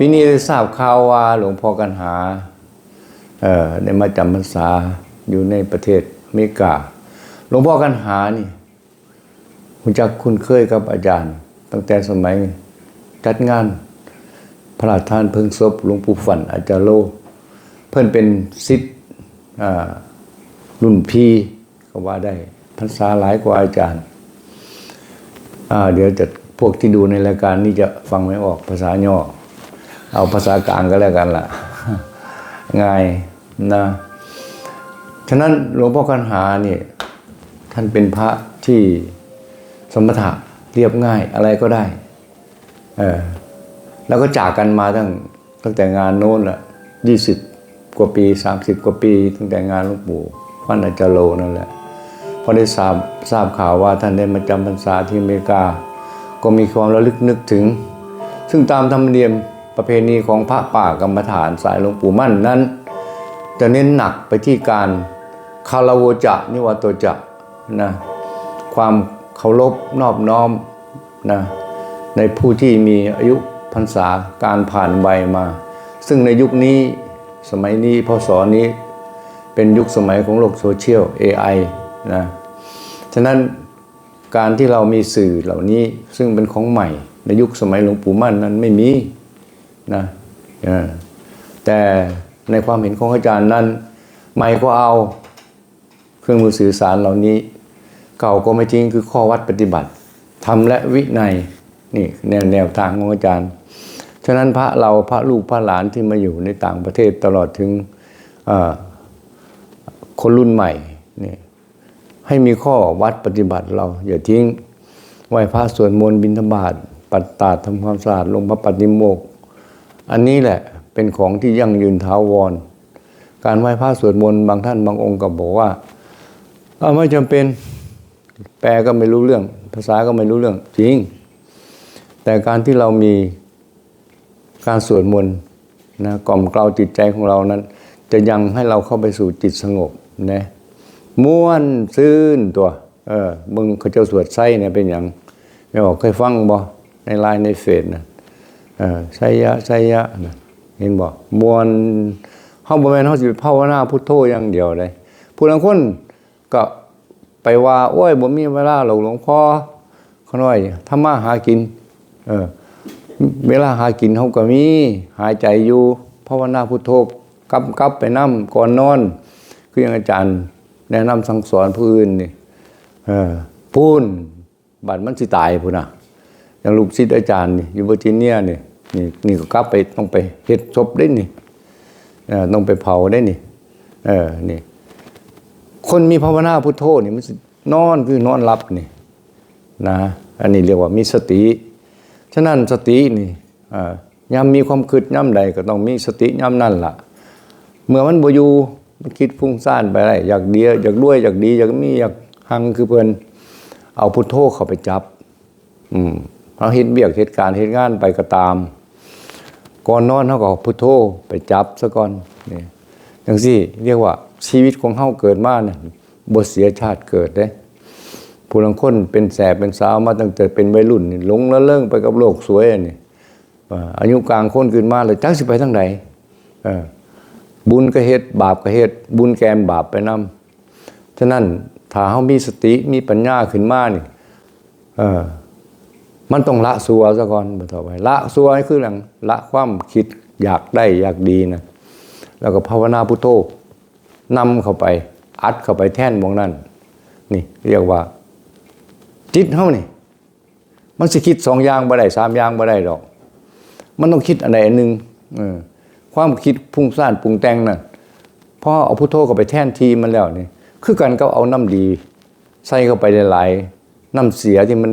ปีนี้ได้ทราบข่าวว่าหลวงพ่อกันหาเอ่อได้มาจำพรรษาอยู่ในประเทศอเมริกา หลวงพ่อกันหานี่คุณจักคุณเคยกับอาจารย์ ตั้งแต่สมัยจัดงานพระราชทานเพลิงศพหลวงปู่ฝันอาจารย์โล เพื่อนเป็นศิษย์อ่ารุ่นพี่ก็ว่าได้พรรษาหลายกว่าอาจารย์อ่าเดี๋ยวจะพวกที่ดูในรายการนี้จะฟังไม่ออกภาษาย่อ เอาภาษากลางก็แล้วกันล่ะง่ายนะฉะนั้นหลวงพ่อกันหาเนี่ยท่านเป็นพระที่สมถะเรียบง่ายอะไรก็ได้ เออแล้วก็จากกันมาตั้งตั้งแต่งานโน้นละยี่สิบกว่าปีสามสิบกว่าปี ตั้งแต่งานหลวงปู่วัดอาจารโลนั่นแหละพอได้ทราบทราบข่าวว่าท่านได้มาจำพรรษาที่อเมริกา ก็มีความระลึกนึกถึง ซึ่งตามธรรมเนียม ประเพณีของพระป่ากรรมฐานสายหลวงปู่มั่นนั้น จะเน้นหนักไปที่การคารวะจะนิวัตโตจะนะความเคารพนอบน้อมนะในผู้ที่มีอายุพรรษาการผ่านวัยมา ซึ่งในยุคนี้สมัยนี้พศนี้เป็นยุคสมัยของโลกโซเชียล AI นะฉะนั้นการที่เรามีสื่อเหล่านี้ซึ่งเป็นของใหม่ในยุคสมัยหลวงปู่มั่นนั้นไม่มี นะแต่ในความเห็นของอาจารย์นั้นใหม่ก็เอาเครื่องมือสื่อสารเหล่านี้ เก่าก็ไม่จริงคือข้อวัดปฏิบัติทำและวินัยนี่แนวแนวทางของอาจารย์ ฉะนั้นพระเราพระลูกพระหลานที่มาอยู่ในต่างประเทศตลอดถึงคนรุ่นใหม่นี่ให้มีข้อวัดปฏิบัติเรา อย่าทิ้งไหว้พระสวดมนต์บิณฑบาตปัดตาดทำความสะอาดลงพระปฏิโมก อันนี้แหละเป็นของที่ยั่งยืนถาวร การไหว้พระสวดมนต์บางท่านบางองค์ก็บอกว่าเอาไม่จำเป็นแปลก็ไม่รู้เรื่อง ภาษาก็ไม่รู้เรื่องจริง แต่การที่เรามีการสวดมนต์นะกล่อมเกลาจิตใจของเรานั้น จะยังให้เราเข้าไปสู่จิตสงบนะม้วนซื่นตัวเออมึงเขาเจ้าสวดไส้เนี่ยเป็นอย่างไม่บอกเคยฟังบ่ในไลน์ในเฟซนะ เออไสยะไสยะนะเห็นบ่มวนเฮาบ่แม่นเฮาสิไปภาวนาพุทโธอย่างเดียวเลยผู้บางคนก็ไปว่าโอ้ยบ่มีเวลาหรอกหลวงพ่อเขาน้อยทำมาหากิน เออ เวลาหากินเขาก็มี หายใจอยู่ภาวนาพุทโธกำกับไปน้ำก่อนนอน คืออย่างอาจารย์ แนะนำสั่งสอนผู้อื่นนี่เออพูนบัดมันสิตายพูนนะอย่างลูกศิษย์อาจารย์นี่อยู่เวอร์จิเนียนี่ นี่นี่ก็กลับไปต้องไปเฮ็ดศพได้นี่ต้องไปเผาได้นี่ เออนี่คนมีภาวนาพุทโธนี่มันนอนคือนอนหลับนี่นะอันนี้เรียกว่ามีสติ ฉะนั้นสตินี่อ่ย่ำมีความคิดย่ำใดก็ต้องมีสติย่ำนั่นล่ะ เมื่อมันบ่อยู่มันคิดฟุ้งซ่านไปได้อยากเดียอยากด้วยอยากดีอยากมีอยากหังคือเพิ่นเอาพุทโธเข้าไปจับ อืมเอาเฮ็ดเบียกเหตุการณ์เหตุงานไปก็ตาม ก่อนนอนเฮาก็พุทโธไปจับซะก่อนนี่จังซี่เรียกว่าชีวิตของเฮาเกิดมาเนี่ยบ่เสียชาติเกิดเด้ผู้ลังคนเป็นแสบเป็นสาวมาตั้งแต่เป็นวัยรุ่นหลงละเลิงไปกับโลกสวยนี่อายุกลางคนขึ้นมาเลยจักสิไปทางไหนบุญก็เฮ็ดบาปก็เฮ็ดบุญแกมบาปไปนำฉะนั้นถ้าเฮามีสติมีปัญญาขึ้นมานี่เออ มันต้องละสัวซะก่อนบ่ต่อไปละสัวนี่คือหลังละความคิดอยากได้อยากดีนะแล้วก็ภาวนาพุทโธนำเข้าไป อัดเข้าไปแท่นมองนั่นนี่เรียกว่าจิตเฮานี่มันสิคิดสองอย่างบ่ได้สามอย่างบ่ได้ดอก มันต้องคิดอันใดอันหนึ่งความคิดพุ่งซ่านปรุงแต่งนั่นพอเอาพุทโธเข้าไปแท่นทีมันแล้วนี่คือกันก็เอาน้ำดี ใส่เข้าไปหลายๆน้ำเสียที่มัน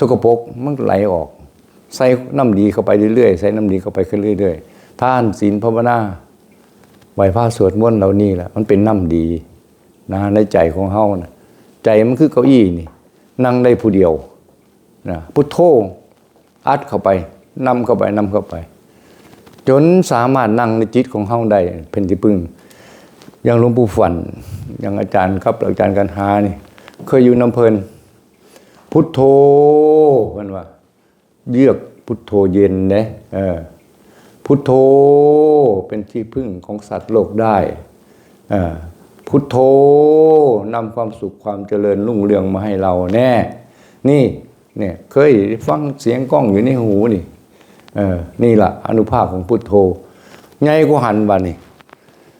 สกปรกมันไหลออก ใส่น้ำดีเข้าไปเรื่อยๆใส่น้ำดีเข้าไปขึ้นเรื่อยๆท่านศีลภาวนาไหวพระสวดมนต์เหล่านี้แหละมันเป็นน้ำดีนะในใจของเฮานะใจมันคือเก้าอี้นี่ นั่งได้ผู้เดียวนะพุทโธอัดเข้าไปนำเข้าไปนำเข้าไป จนสามารถนั่งในจิตของเฮาได้เป็นที่พึ่งอย่างหลวงปู่ฝันอย่างอาจารย์ครับอาจารย์กันหานี่ เคยอยู่น้ำเพลิน พุทโธมันว่า เยือกพุทโธเย็นนะเออพุทโธเป็นที่พึ่งของสัตว์โลกได้เออพุทโธนำความสุขความเจริญรุ่งเรืองมาให้เราแน่ นี่เนี่ยเคยฟังเสียงกล้องอยู่ในหูนี่เออนี่ล่ะอนุภาพของพุทโธไงก็หันบานี่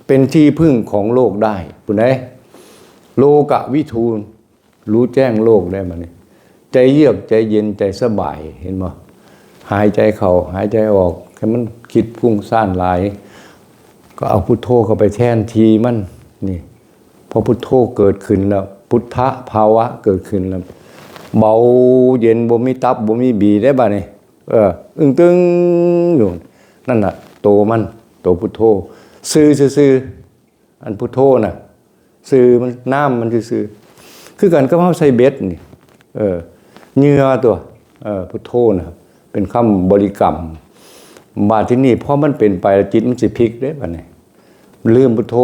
เป็นที่พึ่งของโลกได้คุณไหนโลกะวิทูลรู้แจ้งโลกได้มานี่ ใจเยือกใจเย็นใจสบายเห็นไหมหายใจเข้าหายใจออกให้มันคิดพุ่งซ่านหลาย ก็เอาพุทโธเข้าไปแทนทีมันนี่พอพุทโธเกิดขึ้นแล้ว พุทธะภาวะเกิดขึ้นแล้วเบาเย็นบ่มีตับบ่มีบีได้บ่นี่เอออึ้งตึงอยู่นั่นน่ะ โตมันโตพุทโธซื่อซื่ออันพุทโธน่ะซื่อมันน้ำมันซื่อคือกันก็เฮาใส่เบ็ดนี่เออ เหงื่อตัวเออพุทโธนะครับเป็นคำบริกรรมบาที่นี่เพราะมันเป็นไปจิตมันสิพลิกได้บ่นี่ยลืมพุทโธ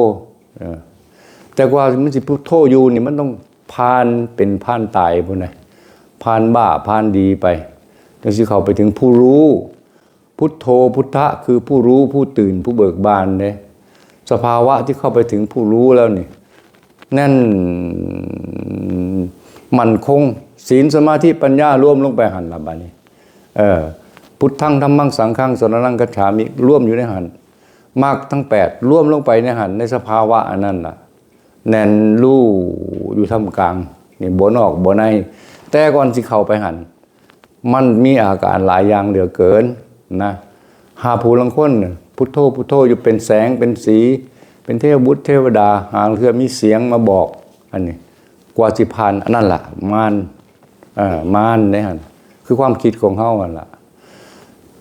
แต่กว่ามันสิพุทโธอยู่นี่มันต้องผ่านเป็นผ่านตายพุ่นน่ะผ่านบ้าผ่านดีไปจังสิเข้าไปถึงผู้รู้ พุทโธพุทธะคือผู้รู้ผู้ตื่นผู้เบิกบานเด้สภาวะที่เข้าไปถึงผู้รู้แล้วนี่นั่นมันคง ศีลสมาธิปัญญารวมลงไปหันละบานี้ เออ พุทธังธรรมังสังฆังสรนังกัจฉามิร่วมอยู่ในหันมากทั้งแปดร่วมลงไปในหันในสภาวะอันนั้นล่ะ แน่นลู่อยู่ท่ามกลางนี่บนออกบนใน แต่ก่อนสิเข้าไปหัน มันมีอาการหลายอย่างเหลือเกินนะหาผู้ลังคนพุทโธพุทโธอยู่เป็นแสงเป็นสี เป็นเทวบุตรเทวดา หางเรือมีเสียงมาบอก อันนี้กว่าสิพานอันนั่นล่ะมาน มานเนี่ยฮะคือความคิดของเฮาอันละ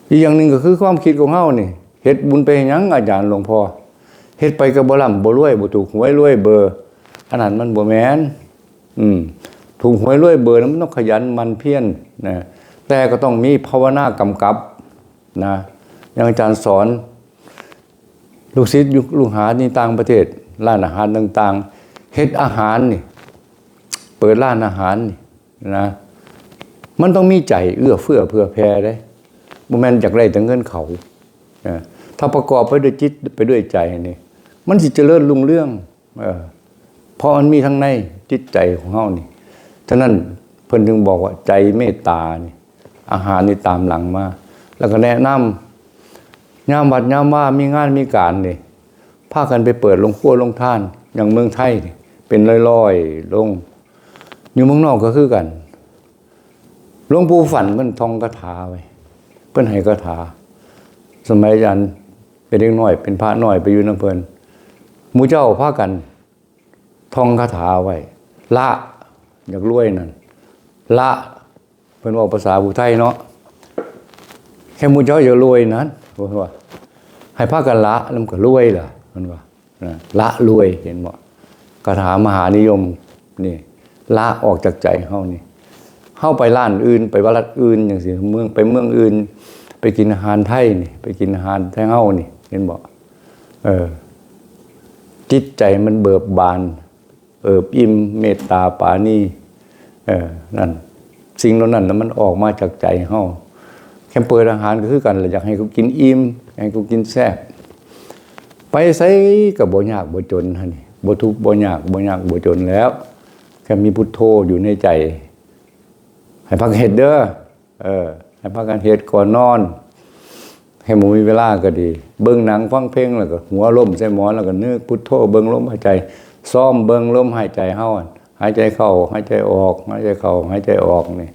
อีกอย่างหนึ่งก็คือความคิดของเฮานี่เฮ็ดบุญไปยังอาจารย์หลวงพ่อเฮ็ดไปก็บ่ร่ำบ่รวยบ่ถูกหวยรวยเบอร์อันนั้นมันบ่แม่นอืมถูกหวยรวยเบอร์นั้นมันต้องขยันมันเพียรนะแต่ก็ต้องมีภาวนากำกับนะอย่างอาจารย์สอน ลูกศิษย์ลูกหานี่ต่างประเทศ ร้านอาหารต่าง ๆ เฮ็ดอาหารนี่ เปิดร้านอาหารนี่นะ มันต้องมีใจเอื้อเฟื้อเผื่อแผ่ได้บ่แม่นจากไรแต่เงินเขาถ้าประกอบไปด้วยจิตไปด้วยใจนี่มันสิเจริญรุ่งเรื่องเพราะมันมีทั้งในจิตใจของเฮานี่ฉะนั้นเพิ่นถึงบอกว่าใจเมตตานี่อาหารนี่ตามหลังมา แล้วก็แนะนำยามวัดยามว่ามีงานมีการนี่พากันไปเปิดโรงครัวโรงท่าน อย่างเมืองไทยนี่เป็นร้อยๆลงอยู่เมืองนอกก็คือกัน หลวงปู่ฝันเพิ่นทองคาถาไว้เพิ่นให้คาถา สมัยอาจารย์เป็นเด็กน้อย เป็นพระน้อยไปอยู่น้ำเพิ่นหมู่เจ้าพากันทองคาถาไว้ ละอยากรวยนั่นละเพิ่นบอกภาษาผู้ไทยเนาะแค่มู่เจ้าอย่ารวยนั้นเพิ่นว่า ให้พากันละแล้วมันก็รวยล่ะเพิ่นว่าละรวยเห็นบ่คาถามหานิยมนี่ละออกจากใจเฮานี่ เข้าไปร้านอื่น ไปวัดอื่นอย่างสิเมืองไปเมืองอื่น ไปกินอาหารไทยนี่ ไปกินอาหารไทยเฮานี่เห็นบอกเออ จิตใจมันเบิบบาน เอิบอิ่มเมตตาปาณีเออนั่นสิ่งเหล่านั้นนะมันออกมาจากใจเฮาแค่เปิดอาหารก็คือกันอยากให้เขากินอิ่มให้เขากินแซ่บไปใส่กับบ่ยากบ่จนฮะนี่บ่ทุกบ่ยากบ่ยากบ่จนแล้วแค่มีพุทโธอยู่ในใจ ให้พักเห็ดเด้อเออให้พักกันเห็ดก่อนนอน ให้หมูมีเวลาก็ดี เบิ่งหนังฟังเพลงแล้วก็หัวล้มใส่หมอนแล้วก็นึกพุทโธเบิ่งล้มหายใจซ้อมเบิ่งล้มหายใจเฮาอะหายใจเข้าหายใจออกหายใจเข้าหายใจออกนี่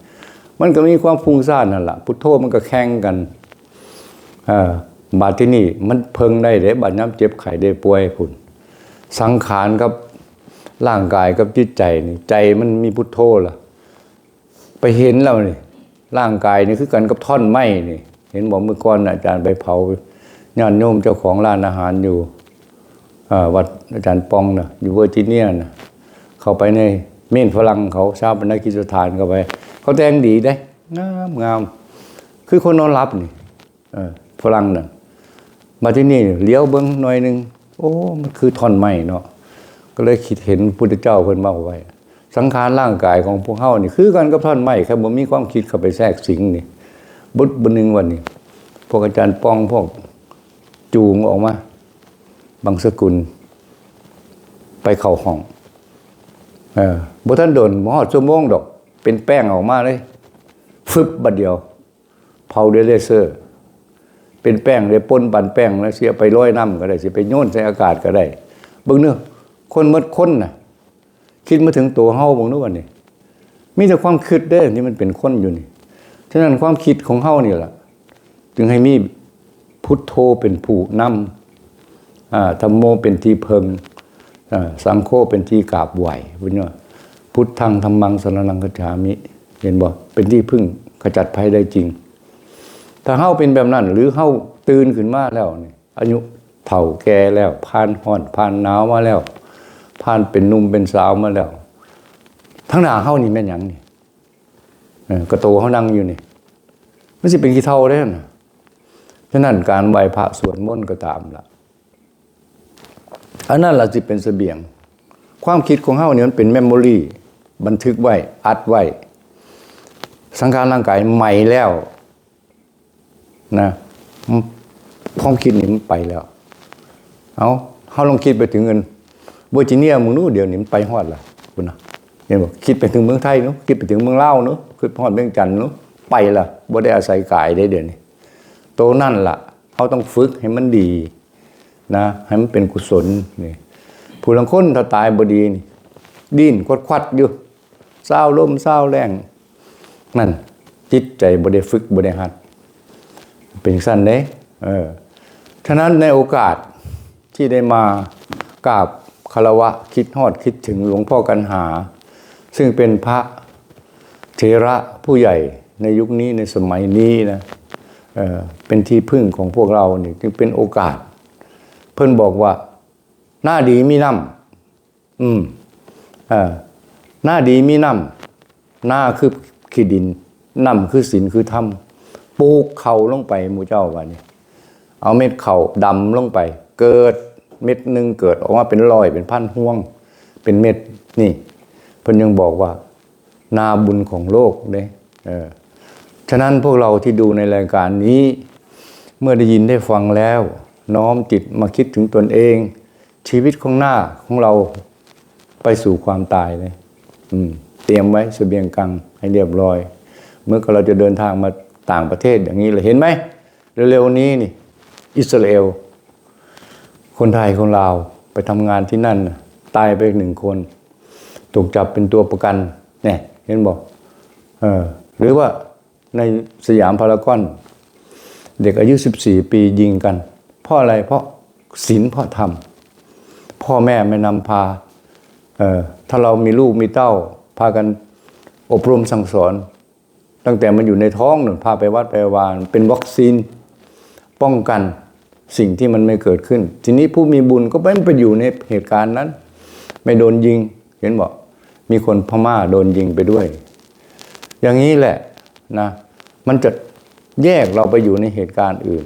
มันก็มีความฟุ้งซ่านนั่นแหละพุทโธมันก็แข่งกันออบาดที่นี่มันเพิงได้เด้บาดน้ำเจ็บไข้ได้ป่วยพุ่นสังขารกับร่างกายกับจิตใจนี่ใจมันมีพุทโธล่ะ ไปเห็นแล้วนี่ร่างกายนี่คือกันกับท่อนไม้นี่เห็นบอกเมื่อก่อนอาจารย์ไปเผาญาติโยมเจ้าของร้านอาหารอยู่วัดอาจารย์ปองนะอยู่เวอร์จิเนียนะเข้าไปในเม่นฝรั่งเขาชาวบรรณกิจสถานเข้าไป เขาแต่งดีได้งามงามคือคนนอนรับนี่ฝรั่งน่ะมาที่นี่เลี้ยวเบิ้งหน่อยหนึง โอ้ มันคือท่อนไม้เนาะก็เลยคิดเห็นพุทธเจ้าเพิ่นมาเอาไว้ สังขารร่างกายของพวกเฮานี่คือกันกับท่อนไม้ครับบ่มีความคิดเข้าไปแทรกสิงนี่บุตรบดหนึงวันนี้พวกอาจารย์ปองพวกจูงออกมาบางสกุล ไปเข้าห้องเออบ่ท่านโดนบ่ฮอดชั่วโมงดอก เป็นแป้งออกมาเลย ฟึบบัดเดียวเผาด้วยเลเซอร์ เป็นแป้งเลยป่นบันแป้งแล้วเสียไปร้อยน้ำก็ได้เสิไปโยนใส่อากาศก็ได้เบิ่งเนื้อคนมดคนน่ะ คิดมาถึงตัวเฮาบ่งนู้วันนี้มีแต่ความคิดเด้ที่มันเป็นคนอยู่นี่ฉะนั้นความคิดของเฮานี่แหละจึงให้มีพุทโธเป็นผู้นำธรรมโมเป็นที่เพิงอ่าสังโฆเป็นที่กราบไหวพุทธว่าพุทธังธรรมังสรนังคัจฉามิเห็นบ่เป็นที่พึ่งขจัดภัยได้จริง ถ้าเฮาเป็นแบบนั้น หรือเฮาตื่นขึ้นมาแล้วนี่อายุเฒ่าแก่แล้วผ่านร้อนผ่านหนาวมาแล้ว ผ่านเป็นนุ่มเป็นสาวมาแล้ว ทั้งหน้าเฮานี่แม่นยังนี่กระโตเฮานั่งอยู่นี่ไมันสิเป็นขี้เท่าได้น่ะฉะนั้นการไหวพระสวดมนต์ก็ตามละอันนั้นล่ะสิเป็นเสบียง ความคิดของเฮานี่มันเป็นเมมโมรีบันทึกไว้ อัดไว้ สังขารร่างกายใหม่แล้วนะความคิดนี่มันไปแล้ว เอาเขาลองคิดไปถึงเงิน เวอร์จิเนียมึงนู้เดี๋ยวนี้มันไปฮอดละคุณนะเห็นบอกคิดไปถึงเมืองไทยเนาะคิดไปถึงเมืองเล่าเนาะคิดฮอดเมืองจันน์เนาะไปละบ่ได้อาศัยกายได้เดี๋ยวนี้โตนั่นล่ะเขาต้องฝึกให้มันดีนะให้มันเป็นกุศลนี่ผู้ลังคนถ้าตายบดีนี่ดิ้นควัดควัดอยู่เศร้าลมเศร้าแรงนั่นจิตใจบ่ได้ฝึกบ่ได้หัดเป็นสั้นเด้เออฉะนั้นในโอกาสที่ได้มากราบ คารวะคิดฮอดคิดถึงหลวงพ่อกันหา ซึ่งเป็นพระเทระผู้ใหญ่ในยุคนี้ในสมัยนี้นะเเป็นที่พึ่งของพวกเราเนี่จึงเป็นโอกาส เพิ่นบอกว่า หน้าดีมีน้ำอืมอหน้าดีมีน้ำหน้าคือขี้ดินน้ำคือศีลคือธรรมปลูกเข่าลงไปมูเจ้าวันนี้ เอาเม็ดเข่าดำลงไป เกิด เม็ดหนึ่งเกิดออกมาเป็นรอยเป็นพันห่วง เป็นเม็ดนี่เพิ่นยังบอกว่า นาบุญของโลกเด้เออฉะนั้นพวกเราที่ดูในรายการนี้ เมื่อได้ยินได้ฟังแล้ว น้อมจิตมาคิดถึงตนเอง ชีวิตของหน้าของเราไปสู่ความตายเลยเตรียมไว้เสบียงกังให้เรียบร้อย เมื่อเราจะเดินทางมาต่างประเทศอย่างนี้เลยเห็นไหมเร็วๆนี้นี่ อิสราเอล คนไทยคนลาวไปทำงานที่นั่น ตายไปหนึ่งคน ถูกจับเป็นตัวประกันเนี่ยเห็นบอกเออหรือว่าในสยามพารากอน เด็กอายุ 14 ปียิงกัน เพราะอะไรเพราะศีลเพราะธรรม พ่อแม่ไม่นำพาเออถ้าเรามีลูกมีเต้า พากันอบรมสั่งสอน ตั้งแต่มันอยู่ในท้องหนึ่งพาไปวัดไปวานเป็นวัคซีนป้องกัน สิ่งที่มันไม่เกิดขึ้น ทีนี้ผู้มีบุญก็ไม่ไปอยู่ในเหตุการณ์นั้น ไม่โดนยิง เห็นบอกมีคนพม่าโดนยิงไปด้วย อย่างนี้แหละนะ มันจะแยกเราไปอยู่ในเหตุการณ์อื่น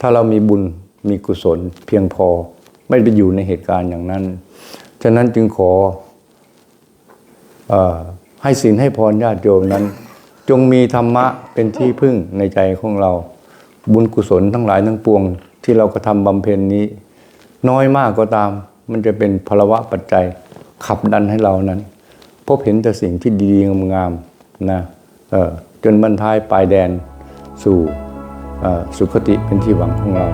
ถ้าเรามีบุญมีกุศลเพียงพอ ไม่ไปอยู่ในเหตุการณ์อย่างนั้น ฉะนั้นจึงขออให้ศีลให้พรญาติโยมนั้น จงมีธรรมะเป็นที่พึ่งในใจของเรา บุญกุศลทั้งหลายทั้งปวง ที่เรากระทำบำเพ็ญนี้ น้อยมากก็ตาม มันจะเป็นพลวะปัจจัยขับดันให้เรานั้น พบเห็นแต่สิ่งที่ดีงามๆนะเออจนบรรทายปลายแดนสู่สุคติเป็นที่หวังของเรา